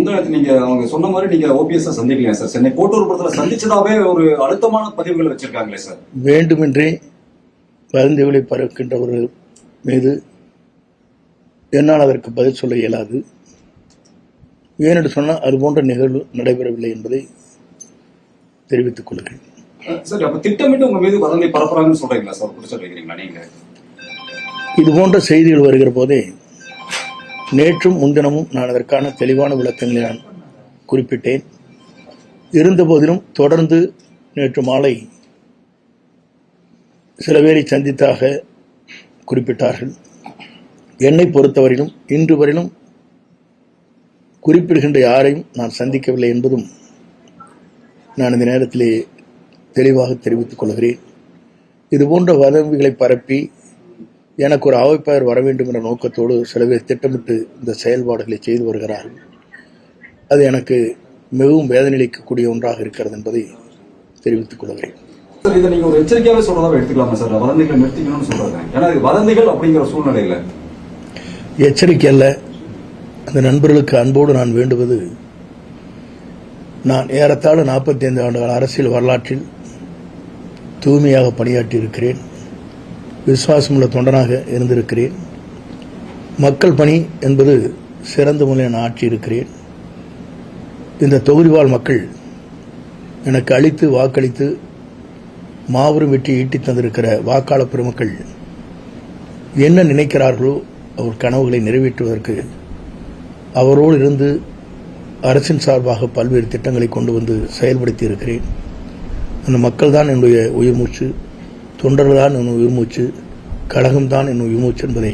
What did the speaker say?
முந்தானத்து நீங்க அவங்க சொன்ன மாதிரி நீங்க ஓபிஎஸ் சந்திக்கலையா சார்? சென்னை கோட்டூர்புரத்துல சந்திச்சதாவே ஒரு அழுத்தமான பதிவுகளை வச்சிருக்காங்களே சார். வேண்டுமென்றே வதந்திகளை பறக்கின்றவர்கள் மீது என்னால் அதற்கு பதில் சொல்ல இயலாது. ஏனென்று சொன்னால் அது போன்ற நிகழ்வு நடைபெறவில்லை என்பதை தெரிவித்துக் கொள்கிறேன். சரி அப்ப திட்டமிட்டு உங்க மீது வதந்தி பரப்புறாங்கன்னு சொல்றீங்களா சார்? குடிச்சு வைக்கிறீங்களா நீங்க? இது போன்ற செய்திகள் வருகிற போதே நேற்றும் முன்தினமும் நான் அதற்கான தெளிவான விளக்கங்களை நான் குறிப்பிட்டேன். இருந்தபோதிலும் தொடர்ந்து நேற்று மாலை சில பேரை சந்தித்தாக குறிப்பிட்டார்கள். என்னை பொறுத்தவரையிலும் இன்று வரையிலும் குறிப்பிடுகின்ற யாரையும் நான் சந்திக்கவில்லை என்பதும் நான் இந்த நேரத்திலே தெளிவாக தெரிவித்துக் கொள்கிறேன். இதுபோன்ற வதந்திகளை பரப்பி எனக்கு ஒரு அவைப்பாளர் வர வேண்டும் என்ற நோக்கத்தோடு சில பேர் திட்டமிட்டு இந்த செயல்பாடுகளை செய்து வருகிறார்கள் அது எனக்கு மிகவும் வேதனையளிக்கக்கூடிய ஒன்றாக இருக்கிறது என்பதை தெரிவித்துக் கொள்கிறேன். இதை நீங்க ஒரு எச்சரிக்கையாவே சொல்றதா எடுத்துக்கலாமா சார்? வதந்திகளை நிறுத்திக்கணும்னு சொல்றாங்க ஏன்னா இது வதந்திகள் அப்படிங்கிற சூழ்நிலையில. எச்சரிக்கை அல்ல. அந்த நண்பர்களுக்கு அன்போடு நான் வேண்டுவது நான் ஏறத்தாழ நாற்பத்தி ஐந்து ஆண்டுகள் அரசியல் வரலாற்றில் தூய்மையாக பணியாற்றி இருக்கிறேன் விசுவாசமுள்ள தொண்டனாக இருந்திருக்கிறேன். மக்கள் பணி என்பது சிறந்த முறையில் நான் ஆட்சி இருக்கிறேன். இந்த தொகுதிவாழ் மக்கள் எனக்கு அளித்து வாக்களித்து மாபெரும் வெற்றி ஈட்டித் தந்திருக்கிற வாக்காளர் பெருமக்கள் என்ன நினைக்கிறார்களோ அவர் கனவுகளை நிறைவேற்றுவதற்கு அவரோடு இருந்து அரசின் சார்பாக பல்வேறு திட்டங்களை கொண்டு வந்து செயல்படுத்தி இருக்கிறேன். அந்த மக்கள் தான் என்னுடைய உயிர் மூச்சு. தொண்டர்கள் தான் என் கழகம்தான் என்னும் உயிர் என்பதை